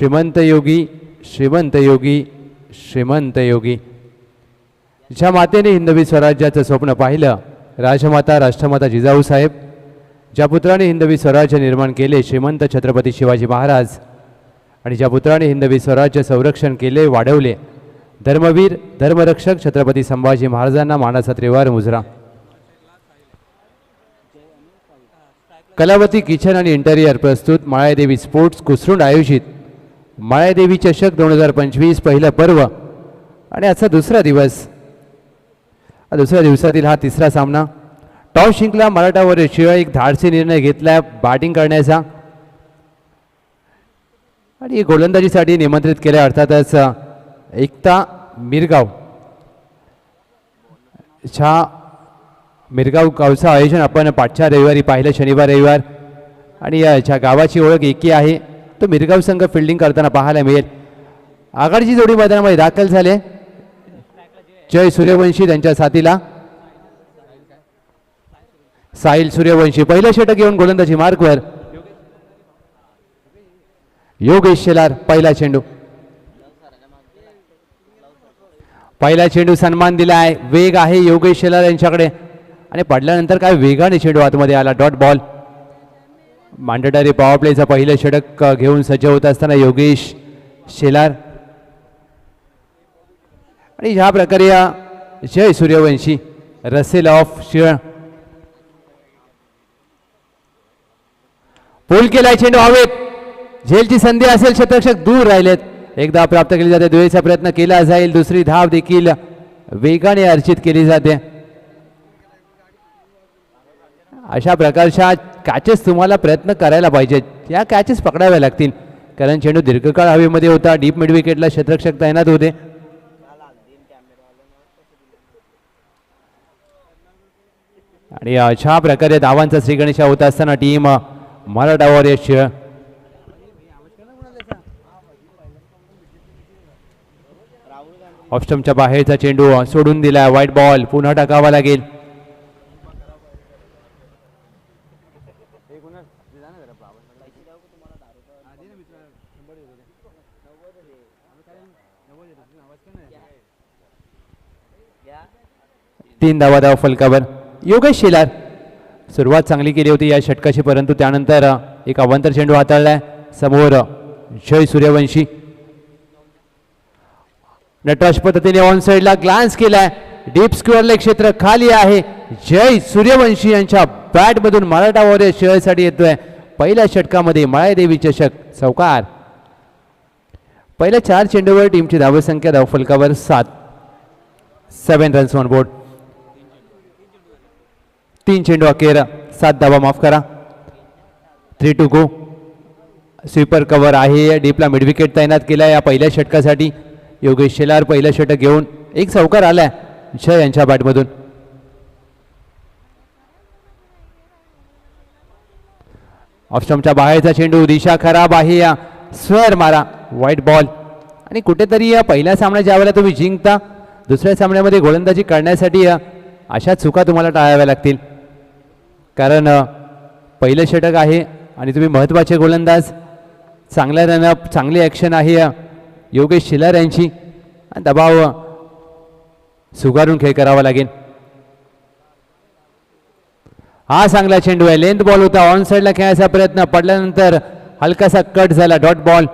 श्रीमंत योगी श्रीमंत योगी श्रीमंत योगी ज्या मातेने हिंदवी स्वराज्याचं स्वप्न पाहिलं राजमाता राष्ट्रमाता जिजाऊ साहेब ज्या पुत्राने हिंदवी स्वराज्य निर्माण केले श्रीमंत छत्रपती शिवाजी महाराज आणि ज्या पुत्राने हिंदवी स्वराज्य संरक्षण केले वाढवले धर्मवीर धर्मरक्षक छत्रपती संभाजी महाराजांना मानाचा त्रिवार मुजरा. कलावती किचन आणि इंटेरियर प्रस्तुत माळादेवी स्पोर्ट्स कुसरुंड आयोजित माळ्यादेवी चषक दोन हजार पंचवीस पहिलं पर्व. आणि आजचा दुसरा दिवस. दुसऱ्या दिवसातील हा तिसरा सामना. टॉस जिंकला मराठावर शिवाय एक धाडसी निर्णय घेतला बॅटिंग करण्याचा. आणि गोलंदाजीसाठी निमंत्रित केले अर्थातच एकता मिरगाव. छा मिरगाव गावचं आयोजन आपण पाठच्या रविवारी पाहिलं शनिवार रविवार. आणि या ज्या गावाची ओळख एकी आहे. तो मिरगाव संघ फिल्डिंग करताना पाहायला मिळेल. आघाडीची जोडी मैदानामध्ये दाखल झाले. जय सूर्यवंशी त्यांच्या साथीला. साहिल सूर्यवंशी पहिलं षटक घेऊन गोलंदाजी मार्कवर योगेश शेलार पहिला चेंडू. पहिला चेंडू सन्मान दिला आहे वेग आहे योगेश शेलार यांच्याकडे. आणि पडल्यानंतर काय वेगाने चेंडू आतमध्ये आला. डॉट बॉल मांडटारी पॉवरप्लेचं पहिलं षटक घेऊन सज्ज होत असताना योगेश शेलार आणि ह्या प्रकारे या जय सूर्यवंशी रसेल ऑफ शिळ पोल केलाय चेंडू हवेत. झेलची संधी असेल शतरक्षक दूर राहिलेत. एकदा प्राप्त केली जाते दुहेचा प्रयत्न केला जाईल. दुसरी धाव देखील वेगाने अर्चित केली जाते. अशा प्रकारच्या कॅचेस तुम्हाला प्रयत्न करायला पाहिजेत. या कॅचेस पकडाव्या लागतील. कारण चेंडू दीर्घकाळ हवेमध्ये होता. डीप मिड विकेटला क्षेत्रक्षक तैनात होते. आणि अशा प्रकारे धावांचा श्रीगणेशा होत असताना टीम मराठा वॉरियर्स ऑप्शमच्या बाहेरचा चेंडू सोडून दिला व्हाईट बॉल पुन्हा टाकावा लागेल. तीन धावा धाव फलकावर. योगेश शेलार. सुरुवात चांगली केली होती या षटकाची परंतु त्यानंतर एक अवांतर चेंडू हाताळलाय. समोर जय सूर्यवंशी. नटराज पद्धतीने ऑन साईडला ग्लान्स केलाय. डीप स्क्वेअरले क्षेत्र खाली आहे. जय सूर्यवंशी यांच्या बॅटमधून मराठा वॉरियर शेअरसाठी येतोय. पहिल्या षटकामध्ये माळादेवी चषक चौकार पहिल्या चार चेंडूवर टीमची धावसंख्या धावफलकावर सात. सेवन रन्स ऑन बोर्ड तीन चेंडू अखेर सात धावा माफ करा. Three two go sweeper cover आहे डीपला मिडविकेट तैनात केला या पहिल्या षटकासाठी. योगेश शेलार पहिलं षटक घेऊन एक चौकार आलाय जय यांच्या बॅटमधून. ऑप्शनच्या बाहेरचा चेंडू दिशा खराब आहे या स्वर मारा व्हाईट बॉल आणि कुठेतरी या पहिल्या सामन्यात ज्यावेळेला तुम्ही जिंकता. दुसऱ्या सामन्यामध्ये गोलंदाजी करण्यासाठी या अशा चुका तुम्हाला टाळाव्या लागतील. कारण पहिलं षटक आहे आणि तुम्ही महत्त्वाचे गोलंदाज. चांगल्या रनअप चांगली ॲक्शन आहे योगेश शिलार यांची. दबाव सुगारून खेळ करावा लागेल. हा चांगला चेंडू आहे. लेंथ बॉल होता. ऑन साईडला खेळायचा प्रयत्न पडल्यानंतर हलकासा कट झाला. Dot ball.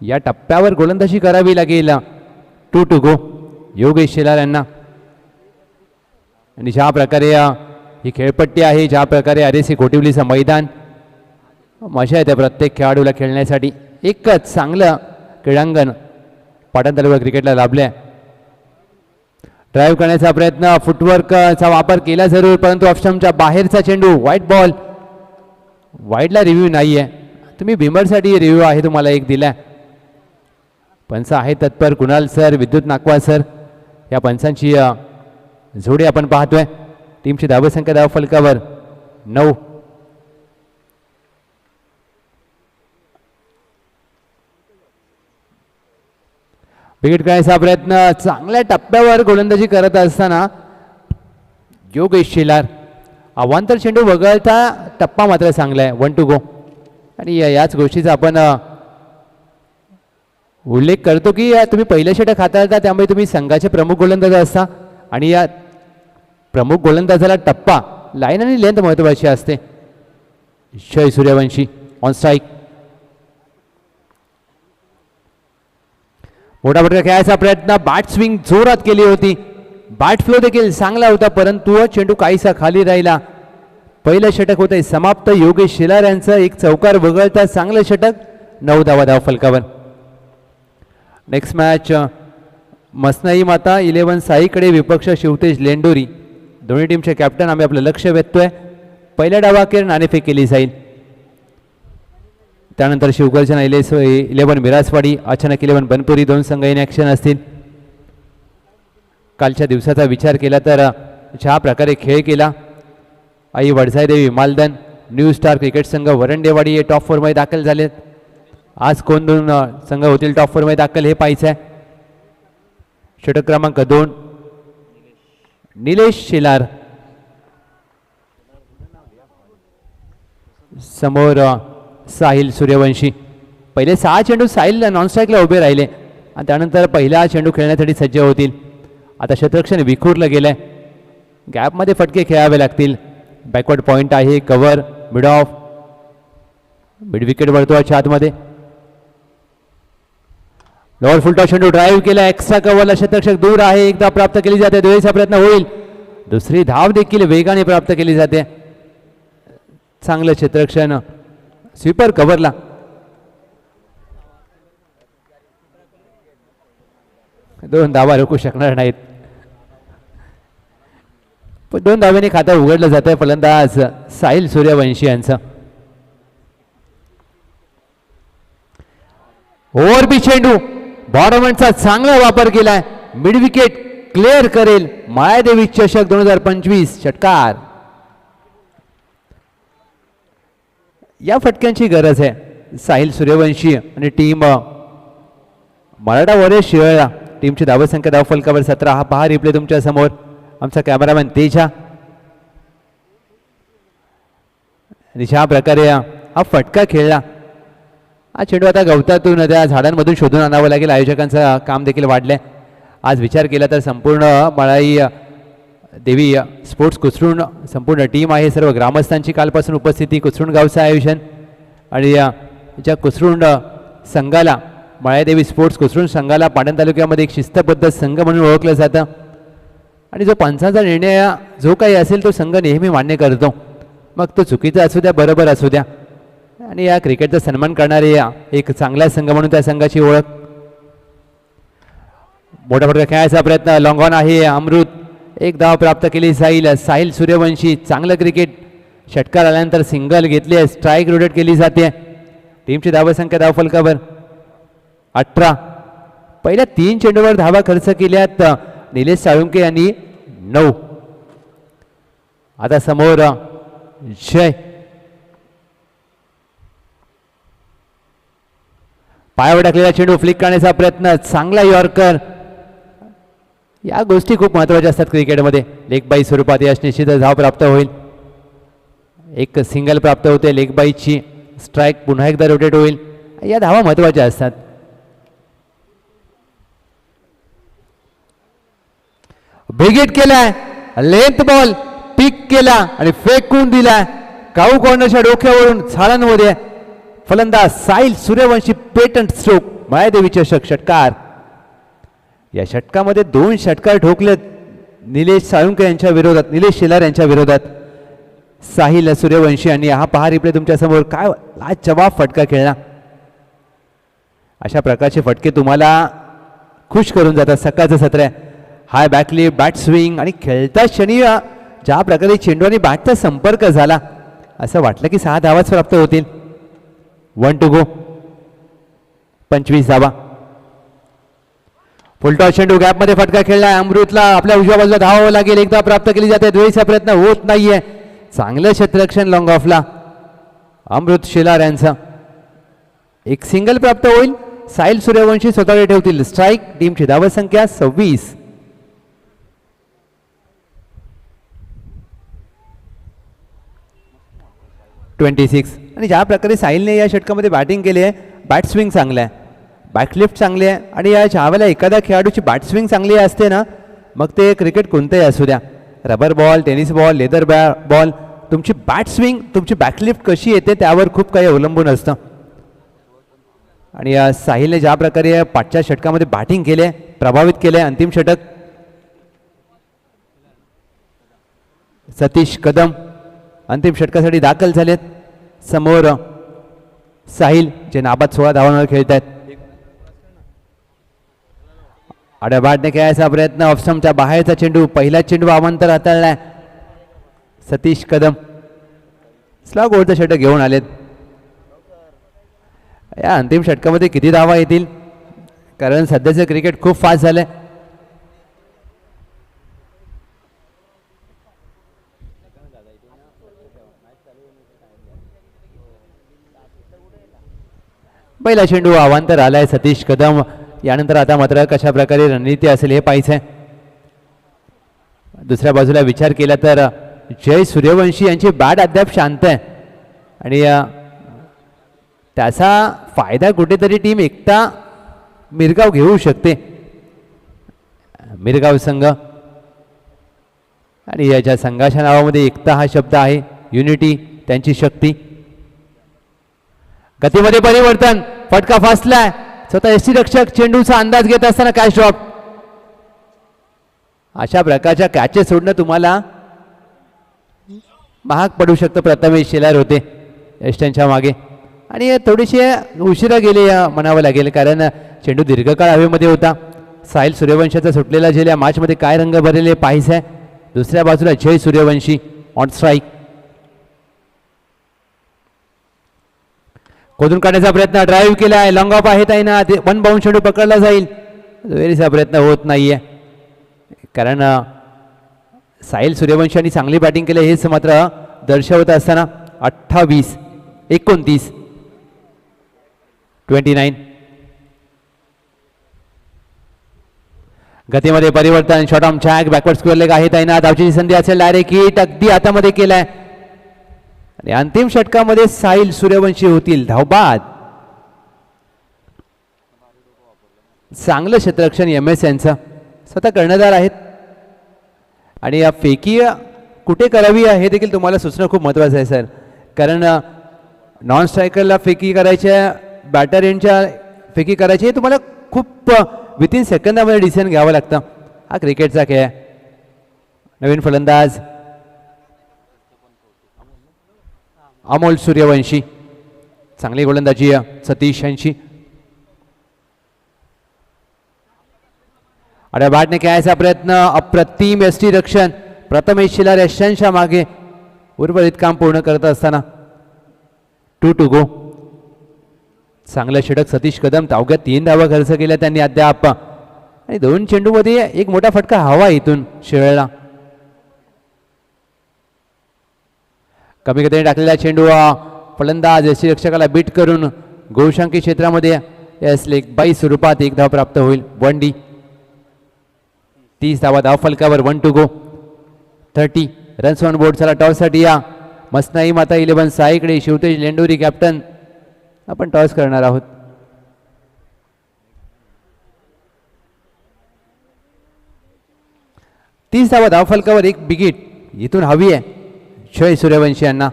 या टप्प्यावर गोलंदाजी करावी लागेल two two go. Yogesh Shelar यांना. आणि ज्या प्रकारे ही खेळपट्टी आहे ज्या प्रकारे आर एस कोटिवलीचं मैदान मजा येते प्रत्येक खेळाडूला खेळण्यासाठी. एकच चांगलं क्रीडांगण पाटण तालुका क्रिकेटला लाभलं आहे ड्राईव्ह करण्याचा प्रयत्न फुटवर्कचा वापर केला जरूर परंतु ऑप्शनच्या बाहेरचा चेंडू व्हाईट बॉल वाईटला रिव्ह्यू नाही आहे तुम्ही भीमरसाठी रिव्ह्यू आहे तुम्हाला एक दिला पंच आहे तत्पर कुणाल सर विद्युत नागवा सर. या पंचांची जोडी आपण पाहतोय. टीमची धावसंख्या धाव फलकावर नऊ. विकेट करण्याचा प्रयत्न. चांगल्या टप्प्यावर गोलंदाजी करत असताना योगेश शेलार. अवांतर चेंडू वगळता टप्पा मात्र चांगला आहे. वन टू गो आणि या- याच गोष्टीचा आपण उल्लेख करतो की या तुम्ही पहिलं षटक हाताळता त्यामुळे तुम्ही संघाचे प्रमुख गोलंदाज असता. आणि या प्रमुख गोलंदाजाला टप्पा लाईन आणि लेंथ महत्त्वाची असते. जय सूर्यवंशी ऑन स्ट्राईक मोठा फटका खेळायचा प्रयत्न बॅट स्विंग जोरात केली होती. बॅट फ्लो देखील चांगला होता परंतु चेंडू काहीसा खाली राहिला. पहिलं षटक होतंय समाप्त. योगेश शिलार यांचं एक चौकार वगळता चांगलं षटक नऊ धावा धाव फलकावर. नेक्स्ट मॅच मसनाई माता इलेव्हन साईकडे विपक्ष शिवतेज लेंडोरी. दोन्ही टीमचे कॅप्टन आम्ही आपलं लक्ष वेधतोय. पहिल्या डावाखेर नाणेफेक केली जाईल. त्यानंतर शिवगर्जना इलेस इलेव्हन मिरासवाडी अचानक इलेव्हन बनपुरी दोन संघ इन ॲक्शन असतील. कालच्या दिवसाचा विचार केला तर ज्या प्रकारे खेळ केला आई Vadsaidevi Maldan new star cricket संघ वरंडेवाडी हे टॉप फोरमध्ये दाखल झालेत. आज कोण दोन संघ होतील टॉप फोरमध्ये दाखल हे पाहायचं आहे षटक क्रमांक दोन निलेश शेलार. समोर साहिल सूर्यवंशी. पहिले सहा चेंडू साहिल नॉनस्ट्राईकला उभे राहिले. आणि त्यानंतर पहिला चेंडू खेळण्यासाठी सज्ज होतील. आता शतरक्षण विखुरलं गेलं आहे गॅपमध्ये फटके खेळावे लागतील. बॅकवर्ड पॉईंट आहे cover mid off mid wicket वळतो आतमध्ये. लॉर्ड फुलटॉ चेंडू ड्राईव्ह केला. एक्स्ट्रा कव्हरला शतरक्षक दूर आहे. एकदा प्राप्त केली जाते. दुहेरीचा प्रयत्न होईल. दुसरी धाव देखील वेगाने प्राप्त केली जाते. चांगलं क्षेत्रक्षण स्वीपर कव्हरला दोन धावा रोखू शकणार नाहीत. पण दोन धाव्याने खातं उघडलं जात आहे फलंदाज साहिल सूर्यवंशी यांचं. ओव्हरबी चेंडू बॉर्डमनचा चांगला वापर केलाय. मिड विकेट क्लिअर करेल. मायादेवी चषक दोन हजार पंचवीस. षटकार. या फटक्यांची गरज आहे. साहिल सूर्यवंशी आणि टीम मराठा वॉरियर्स शिळा टीमची धावसंख्या धाव फलकावर सतरा. हा पहा रिप्ले तुमच्यासमोर. आमचा कॅमेरामॅन तेजा. आणि ज्या प्रकारे हा फटका खेळला हा चेंडू आता गवतातून त्या झाडांमधून शोधून आणावं लागेल. आयोजकांचं काम देखील वाढलंय. आज विचार केला तर संपूर्ण मळाई देवी स्पोर्ट्स कुसरून संपूर्ण टीम आहे. सर्व ग्रामस्थांची कालपासून उपस्थिती कुसरून गावचं आयोजन आणि ज्या कुसरून संघाला मळादेवी स्पोर्ट्स कुसरून संघाला पाटण तालुक्यामध्ये एक शिस्तबद्ध संघ म्हणून ओळखलं जातं. आणि जो पंचांचा निर्णय जो काही असेल तो संघ नेहमी मान्य करतो. मग तो चुकीचा असू द्या बरोबर असू द्या. आणि या क्रिकेटचा सन्मान करणारे या एक चांगला संघ म्हणून त्या संघाची ओळख. मोठा मोठ्या खेळायचा प्रयत्न. लॉंगॉन आहे. अमृत एक धाव प्राप्त केली. जाईल साहिल सूर्यवंशी चांगलं क्रिकेट. षटकार आल्यानंतर सिंगल घेतली आहे. स्ट्राईक रोटेट केली जाते. टीमची धावसंख्या धाव फलकावर. अठरा. पहिल्या तीन चेंडूवर धावा खर्च केल्यात निलेश साळुंके यांनी नऊ. आता समोर जय. पायावर टाकलेला चेंडू फ्लिक करण्याचा प्रयत्न. चांगला यॉर्कर. या गोष्टी खूप महत्त्वाच्या असतात क्रिकेटमध्ये. लेगबाई स्वरूपात यश निश्चितच धाव प्राप्त होईल. एक सिंगल प्राप्त होते लेगबाईची. स्ट्राईक पुन्हा एकदा रोटेट होईल. या धावा महत्त्वाच्या असतात. बिगिट केलाय. लेंथ बॉल पिक केला आणि फेकून दिलाय. काऊ कॉर्नरच्या डोक्यावरून झाडांमध्ये फलंदाज साहिल सूर्यवंशी पेटंट स्ट्रोक मायादेवी चषक षटकार. या षटकामध्ये दोन षटकार ठोकले निलेश साळुंके यांच्या विरोधात निलेश शेलार यांच्या विरोधात. साहिल सूर्यवंशी आणि हा पहा रिप्ले तुमच्यासमोर. काय लाजवाब फटका खेळला. अशा प्रकारचे फटके तुम्हाला खुश करून जातात सकाळचं सत्र. आहे हाय बॅकली बॅट स्विंग आणि खेळता क्षणी ज्या प्रकारे चेंडू आणि बॅटचा संपर्क झाला. असं वाटलं की सहा धावाच प्राप्त होतील. वन टू गो पंचवीस धावा. फुलटॉस चेंडू गॅपमध्ये फटका खेळलाय. अमृतला आपल्या उजव्या बाजूला धावावं हो लागेल. एकदा प्राप्त केली जाते. दुहेरीचा प्रयत्न होत नाहीये. चांगलं क्षेत्ररक्षण लॉंग ऑफला अमृत शिलार यांचा एक सिंगल प्राप्त होईल. साहिल सूर्यवंशी स्वतःकडे ठेवतील. स्ट्राईक टीमची धावसंख्या सव्वीस. ट्वेंटी सिक्स आणि ज्या प्रकारे साहिलने या षटकामध्ये बॅटिंग केली आहे बॅट स्विंग चांगलं आहे. बॅकलिफ्ट चांगली आहे. आणि या ज्यावेळेला एखाद्या खेळाडूची बॅट स्विंग चांगली असते ना मग ते क्रिकेट कोणतंही असू द्या. Rubber ball tennis ball leather बॅ बॉल तुमची बॅट स्विंग तुमची बॅकलिफ्ट कशी येते त्यावर खूप काही अवलंबून असतं. आणि साहिलने ज्या प्रकारे पाठच्या षटकामध्ये बॅटिंग केले प्रभावित केले अंतिम षटक. सतीश कदम अंतिम षटकासाठी दाखल झालेत. समोर साहिल जे नाबाद सोळा धावांवर खेळत आहेत आड्याबाटने खेळायचा प्रयत्न ऑफस्टमच्या बाहेरचा चेंडू पहिला चेंडू अवांतर हाताळलाय. सतीश कदम. स्लॉग ओव्हरचा षटक घेऊन आलेत. या अंतिम षटकामध्ये किती धावा येतील? कारण सध्याचं क्रिकेट खूप फास्ट झालंय. पहिला चेंडू अवांतर आलाय सतीश कदम. यानंतर आता मात्र कशा प्रकारे रणनीती असेल हे पाहिजे दुसऱ्या बाजूला विचार केला तर जय सूर्यवंशी यांची बॅट अद्याप शांत आहे. आणि त्याचा फायदा कुठेतरी टीम एकटा मिरगाव घेऊ शकते. मिरगाव संघ. आणि याच्या संघाच्या नावामध्ये एकता हा शब्द आहे. युनिटी त्यांची शक्ती. गतीमध्ये परिवर्तन. फटका फासलाय. स्वतः एसटी रक्षक चेंडूचा अंदाज घेत असताना कॅच ड्रॉप अशा प्रकारच्या कॅचेस सोडणं तुम्हाला महाग पडू शकतं. प्रथमेश शेलार होते एसट्यांच्या मागे. आणि थोडीशी उशिरा गेले या म्हणावं लागेल कारण चेंडू दीर्घकाळ हवेमध्ये होता. साहिल सूर्यवंशाचा सुटलेला झेल या मॅचमध्ये काय रंग भरलेले पाहिजे? आहे दुसऱ्या बाजूला जय सूर्यवंशी ऑन स्ट्राईक खोदून काढण्याचा प्रयत्न ड्राईव्ह केला आहे. लॉंग ऑफ आहे ताई ना वन बाउंड शेडू पकडला जाईल. दुहेरीचा प्रयत्न होत नाहीये. कारण साहिल सूर्यवंशी यांनी चांगली बॅटिंग केली हेच मात्र दर्शवत असताना अठ्ठावीस एकोणतीस ट्वेंटी नाईन गतीमध्ये परिवर्तन. शॉर्ट ऑम छॅक बॅकवर्ड स्क्वेअर लेग आहे ताईना. धावची संधी असेल. डायरेक्ट हिट अगदी हातामध्ये केलाय. आणि अंतिम षटकामध्ये साहिल सूर्यवंशी होतील. धावबाद. चांगलं क्षेत्ररक्षण एम एस यांचं. स्वतः कर्णधार आहेत. आणि या फेकी कुठे करावी हे देखील तुम्हाला सुचणं खूप महत्त्वाचं आहे सर. कारण नॉन स्ट्रायकरला फेकी करायच्या बॅटर एंडच्या फेकी करायची हे तुम्हाला खूप विथिन सेकंदामध्ये डिसिजन घ्यावं लागतं. हा क्रिकेटचा खेळ आहे. नवीन फलंदाज. अमोल सूर्यवंशी चांगली गोलंदाजी सतीश यांची अड्या बॅटने खेळायचा प्रयत्न अप्रतिम यष्टी रक्षण प्रथमेश शिलार यशांच्या मागे उर्वरित काम पूर्ण करत असताना. Two two go. चांगलं षटक सतीश कदम तावक्यात तीन धावा खर्च केल्या त्यांनी अद्याप. आणि दोन चेंडूमध्ये एक मोठा फटका हवा इथून शिळला. कमी गतीने टाकलेला चेंडू फलंदाज यशी रक्षकाला बीट करून गोशांकी क्षेत्रामध्ये एस लेग बाई स्वरूपात एक धाव प्राप्त होईल. वन डी तीस धावा धाव फलकावर one two go thirty runs on board चला टॉससाठी या. मस्नाई माता इलेव्हन साईकडे शिवतेज लेंडोरी कॅप्टन आपण टॉस करणार आहोत. तीस धावा धाव फलकावर एक बिगिट. इथून हवी आहे. क्षय सूर्यवंशी यांना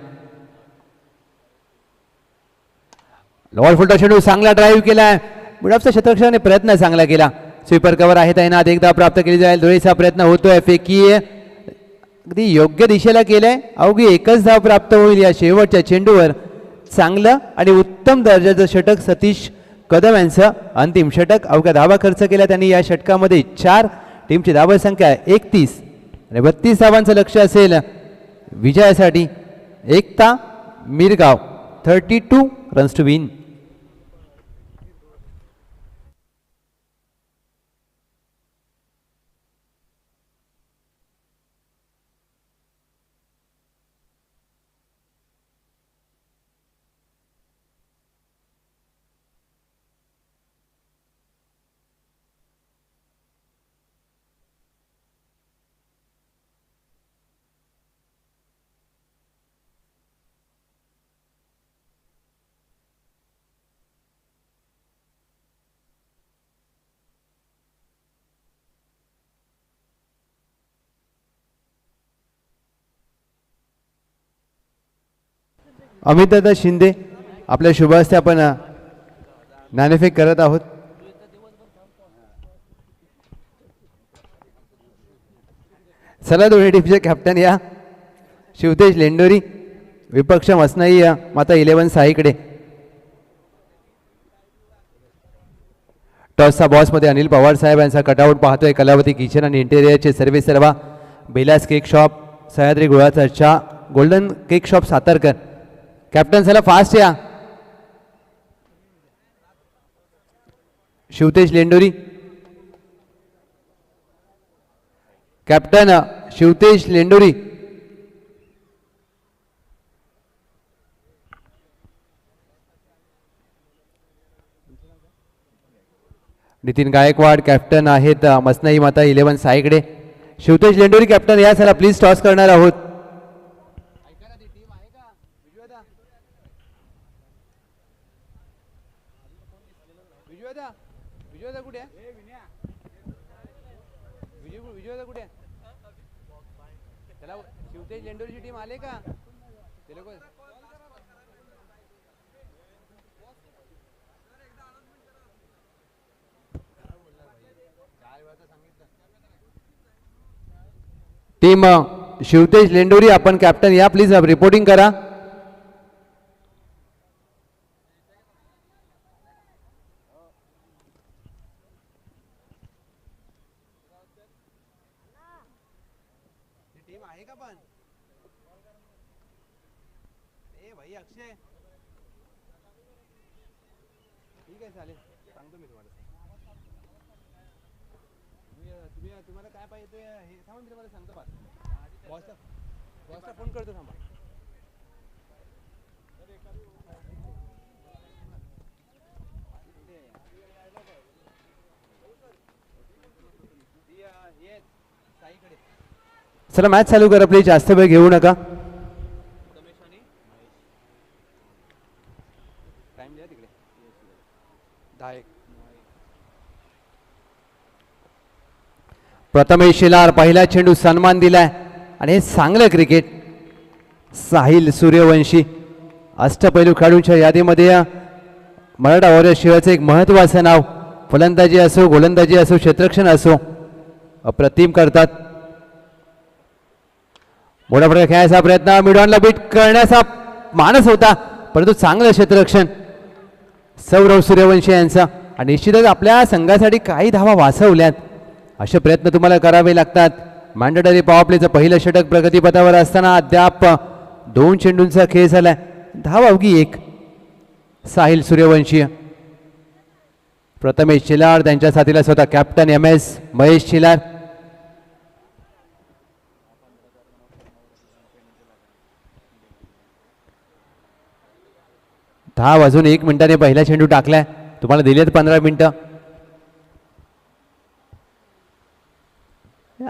लोअर फुलटा चेंडू चांगला ड्राईव्ह केलाय. मिडअपचा क्षेत्ररक्षणाने प्रयत्न चांगला केला. स्वीपर कव्हर आहे तैनात एकदा प्राप्त केली जाईल. धुळीचा प्रयत्न होतोय. फेकी अगदी योग्य दिशेला केलंय. अवघी एकच धाव प्राप्त होईल या शेवटच्या चेंडूवर. चांगलं आणि उत्तम दर्जाचं षटक सतीश कदम यांचं अंतिम षटक. अवघ्या धावा खर्च केला त्यांनी या षटकामध्ये चार. टीमची धावसंख्या एकतीस. आणि बत्तीस धावांचं लक्ष असेल. विजयासाठी Ekta Mirgaon thirty two runs to win Amitdada Shinde आपल्या शुभहस्ते आपण नाणेफेक करत आहोत. चला दोन्ही टीमचे कॅप्टन या शिवतेज लेंडोरी विपक्ष मसनाई या माता इलेवन साईकडे. टॉसचा बॉसमध्ये अनिल पवार साहेब यांचा कटआउट पाहतोय. कलावती किचन आणि इंटेरियरचे सर्वे सर्वा. बेलास केक शॉप सह्याद्री गुळाचा चहा golden cake shop Satarkar. Captain चला फास्ट या. शिवतेश लेंडोरी कॅप्टन शिवतेश लेंडोरी नितीन गायकवाड कॅप्टन आहेत मसनाई माता इलेव्हन साईकडे शिवतेश लेंडोरी कॅप्टन या सला प्लीज टॉस करणार आहोत कुठे विजय कुठे त्याला शिवतेज लेंडोरीची टीम आले का ते लोक टीम शिवतेज लेंडोरी आपण कॅप्टन या प्लीज रिपोर्टिंग करा. टीम आहे का पण? ए भाई अक्षय. ठीक आहे चालेल. सांगतो मी तुम्हाला. तुम्ही तुम्ही तुम्हाला काय पाहिजे ते हे थांबा मी तुम्हाला सांगतो पाच बॉसला बॉसला फोन करतो थांबा. चला मॅच चालू करा प्लीज जास्त वेळ घेऊ नका टाइम द्या तिकडे दहा एक प्रथमेश शिलार पहिला चेंडू सन्मान दिलाय. आणि हे चांगलं क्रिकेट साहिल सूर्यवंशी अष्टपैलू खेळाडूंच्या यादीमध्ये मराठा वॉरियर शिवायचं एक महत्त्वाचं नाव. फलंदाजी असो गोलंदाजी असो क्षेत्रक्षण असो अप्रतिम करतात. मोठ्या प्रकारे खेळायचा प्रयत्न मिडॉनला बीट करण्याचा मानस होता परंतु चांगलं क्षेत्ररक्षण. सौरव सूर्यवंशी यांचा. आणि निश्चितच आपल्या संघासाठी काही धावा वाचवल्यात. असे प्रयत्न तुम्हाला करावे लागतात. मॅन्डेटरी पॉवर पहिलं षटक प्रगतीपथावर असताना अद्याप दोन चेंडूंचा खेळ झालाय. धावा अवघी एक. साहिल सूर्यवंशी प्रथमेश चिलार त्यांच्या साथीला स्वतः captain M S Mahesh Chilar दहा वाजून एक मिनिटाने पहिला चेंडू टाकलाय. तुम्हाला दिलेत पंधरा मिनिटं.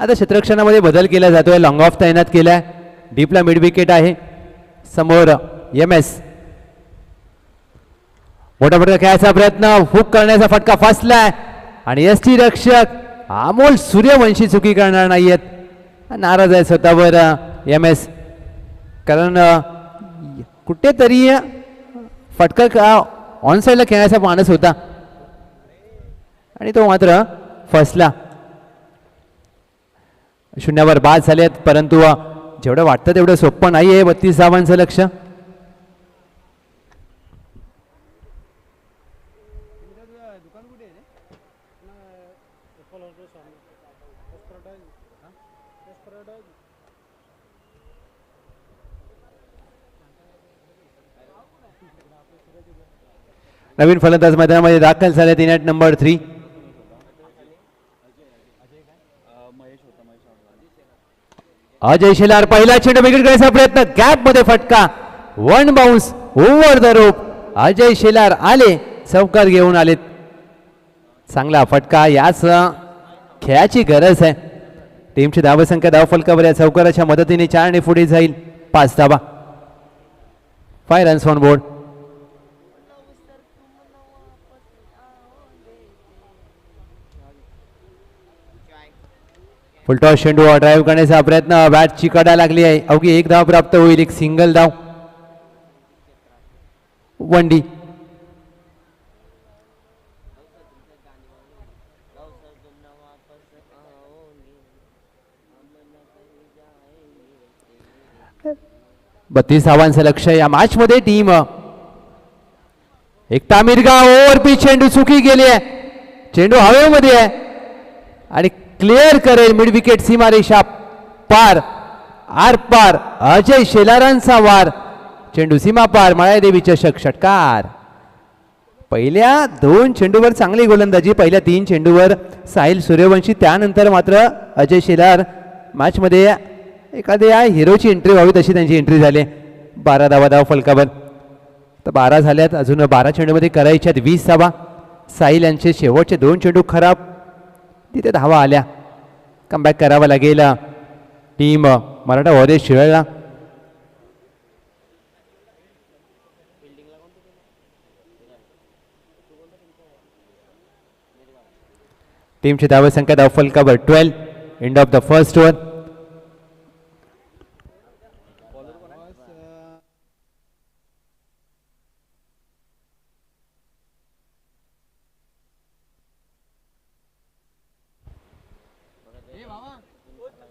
आता क्षेत्रक्षणामध्ये बदल केला जातोय. लॉंग ऑफ तैनात केलाय. डीपला मिड विकेट आहे. समोर एम एस मोठा मोठा खेळायचा प्रयत्न. हुक करण्याचा फटका फसलाय. आणि एस टी रक्षक अमोल सूर्यवंशी चुकी करणार नाहीयेत. नाराज आहे स्वतःवर एम एस कारण कुठेतरी फटका का ऑन साईडला खेळण्याचा माणूस होता. आणि तो मात्र फसला. शून्यावर बाद आहेत परंतु जेवढं वाटतं तेवढं सोपं नाही आहे बत्तीस धावांचं लक्ष. नवीन फलंदाज मैदानामध्ये दाखल झाले तीन नंबर थ्री अजय शेलार पहिला चेंडू विकेट प्रयत्न. गॅपमध्ये फटका. One bounce over the rope Ajay Shelar आले. चौकार घेऊन आलेत. चांगला फटका. याच खेळाची गरज आहे. टीमची धावसंख्या धावफलकावर या चौकाराच्या मदतीने चार आणि पुढे जाईल. पाच धावा. Five runs on board full toss चेंडू ड्राईव्ह करण्याचा प्रयत्न. बॅट चिकाडा लागली आहे. अवघी एक धाव प्राप्त होईल. एक सिंगल धाव. वन डी बत्तीस धावांचं लक्ष या मॅच मध्ये टीम एकता मिरगा ओव्हर पी चेंडू चुकी गेली आहे. चेंडू हवेमध्ये आहे. आणि क्लिअर करेल मिडविकेट सीमारेषा पार आर पार अजय शेलारांचा वार. चेंडू सीमा पार मायादेवी चषक षटकार. पहिल्या दोन चेंडूवर चांगली गोलंदाजी पहिल्या तीन चेंडूवर साहिल सूर्यवंशी त्यानंतर मात्र अजय शेलार मॅचमध्ये एखाद्या हिरोची एंट्री व्हावी तशी त्यांची एंट्री झाली. बारा धावा धाव फलकावर. तर बारा झाल्यात अजून बारा चेंडूमध्ये करायच्यात वीस धावा. साहिल यांचे शेवटचे दोन चेंडू खराब. तिथे धावा आल्या. कमबॅक करावा लागेल. टीम मराठा वॉरियर्स शिळला टीमची धावा संख्या धाव फलकावर twelve end of the first over ए भावा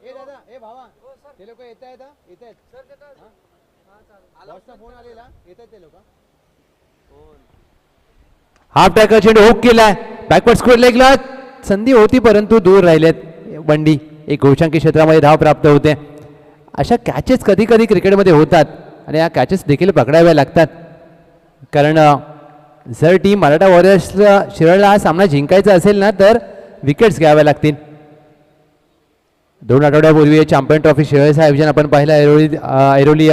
ए दादा ए भावा ते लोक येत आहेत हा? येत आहेत. बॉसचा फोन आलेला. येत आहेत ते लोक. हाफ ट्रॅकर चेंडू हुक केलाय. बॅकवर्ड स्क्वेअर लेगला संधी होती परंतु दूर राहिलेत. बंडी एक गोशांकी क्षेत्रामध्ये धाव प्राप्त होते. अशा कॅचेस कधी कधी क्रिकेटमध्ये होतात आणि या कॅचेस देखील पकडाव्या लागतात. कारण अ, जर टीम मराठा वॉरियर्सला शिरळला हा सामना जिंकायचा असेल ना तर विकेट्स घ्याव्या लागतील. दोन आठवड्यापूर्वी चॅम्पियन ट्रॉफी शिवायचं आयोजन आपण पाहिलं ऐरोली ऐरोली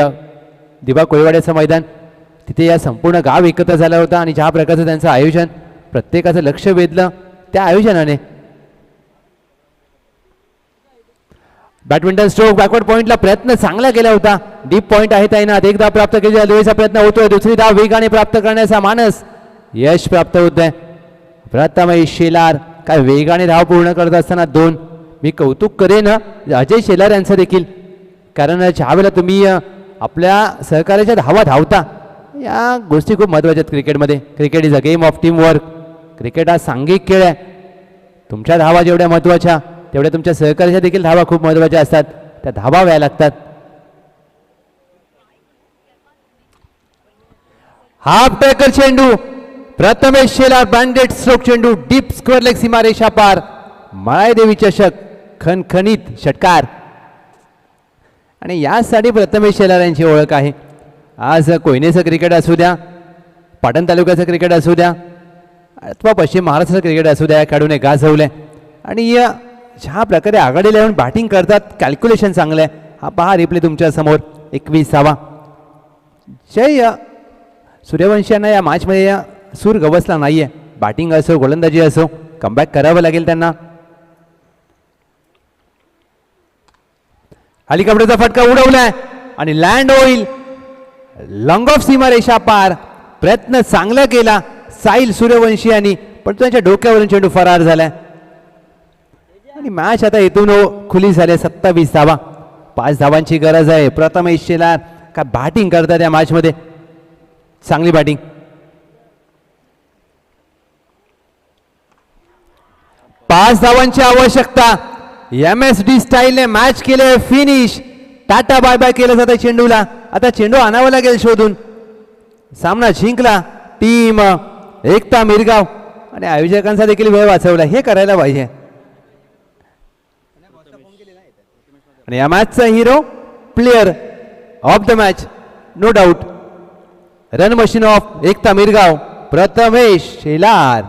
दिवा कोळीवाड्याचं मैदान. तिथे या संपूर्ण गाव एकत्र झाला होता आणि ज्या प्रकारचं त्यांचं आयोजन प्रत्येकाचं लक्ष वेधलं त्या आयोजनाने. बॅडमिंटन स्ट्रोक बॅकवर्ड पॉईंटला प्रयत्न चांगला केला होता. डीप पॉईंट आहे तैनात एक धाव प्राप्त केली लोहेचा प्रयत्न होतोय. दुसरी धाव वेगाने प्राप्त करण्याचा मानस यश प्राप्त होत आहे प्रथम शेलार काय वेगाने धाव पूर्ण करत असताना दोन मी कौतुक करेन अजय शेलार यांचं देखील. कारण ज्यावेळेला तुम्ही आपल्या सहकार्याच्या धावा धावता या गोष्टी खूप महत्त्वाच्या आहेत क्रिकेटमध्ये. Cricket is a game of team work cricket हा सांघिक खेळ आहे. तुमच्या धावा जेवढ्या महत्त्वाच्या तेवढ्या तुमच्या सहकार्याच्या देखील धावा खूप महत्त्वाच्या असतात. त्या धावा व्हायला लागतात. हाफ टॅकर चेंडू. प्रथमेश शेलार ब्रँडेड स्ट्रोक चेंडू डीप स्क्वेअर लेग सीमारेषा पार. माळादेवी चषक खणखणीत षटकार. आणि यासाठी प्रथमेश शेलार यांची ओळख आहे. आज कोयनेचं क्रिकेट असू द्या पाटण तालुक्याचं क्रिकेट असू द्या अथवा पश्चिम महाराष्ट्राचं क्रिकेट असू द्या या खेळाडूने गाजवलं आणि या ज्या प्रकारे आघाडीला येऊन बॅटिंग करतात कॅल्क्युलेशन चांगलं आहे. हा पहा रिप्ले तुमच्यासमोर एकवीसावा. जय अ, सूर्यवंशी यांना या मॅचमध्ये या सूर गवसला नाही आहे बॅटिंग असो गोलंदाजी असो कमबॅक करावं लागेल त्यांना. हेलिकॉप्टरचा फटका उडवलाय आणि लँड होईल लॉंग ऑफ सीमा रेषा पार प्रयत्न चांगला केला. साहिल सूर्यवंशी यांनी पण त्यांच्या डोक्यावरून चेंडू फरार झालाय. आणि मॅच आता इथून हो खुली झाली सत्तावीस धावा. पाच धावांची गरज आहे. प्रथम शेलार का बॅटिंग करतात या मॅचमध्ये चांगली बॅटिंग पाच धावांची आवश्यकता. एम एस डी स्टाईलने मॅच केले फिनिश टाटा बाय बाय केलं जातं चेंडूला. आता चेंडू आणावा लागेल शोधून. सामना जिंकला. टीम एकता मिरगाव. आणि आयोजकांचा देखील वेळ वाचवला. हे करायला पाहिजे. आणि या मॅचचा hero player of the match no doubt run machine of Ekta Mirgaon. Prathamesh Shelar.